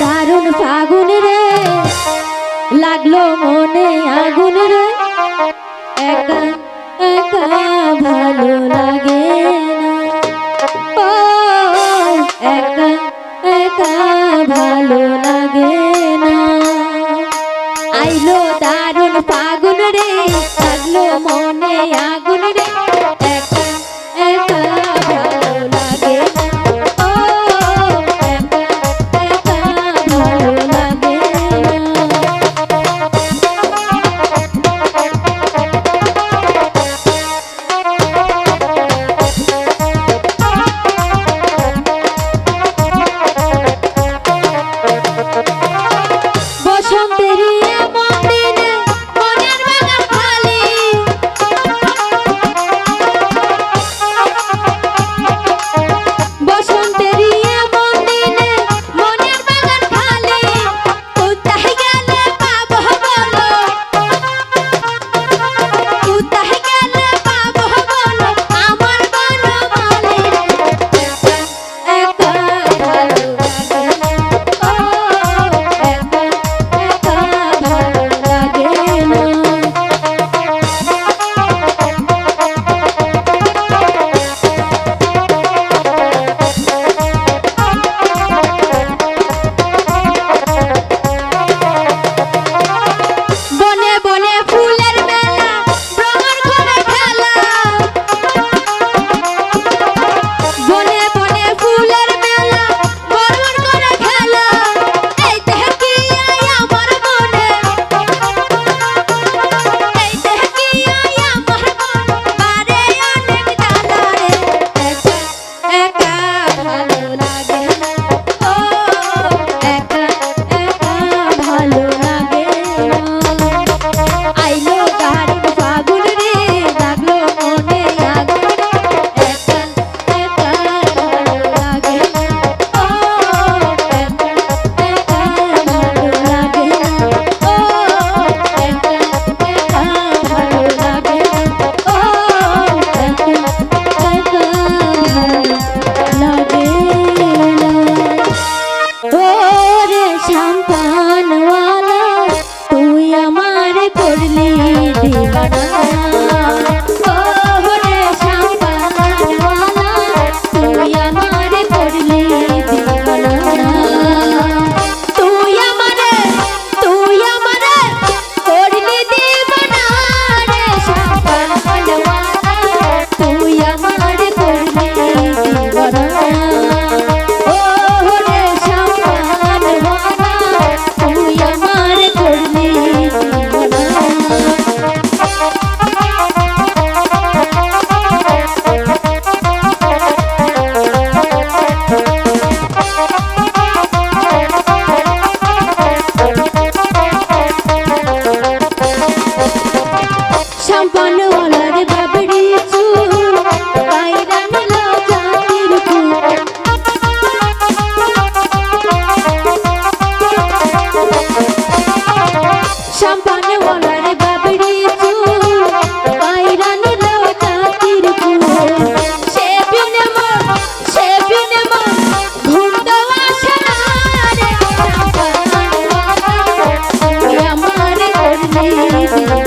দারুণ ফাগুন রে। লাগল মনে আগুন রে। একা একা ভালো লাগে না। একা একা ভালো লাগে না। আইলো দারুণ ফাগুন রে। লাগল মনে আগুন রে। Thank you.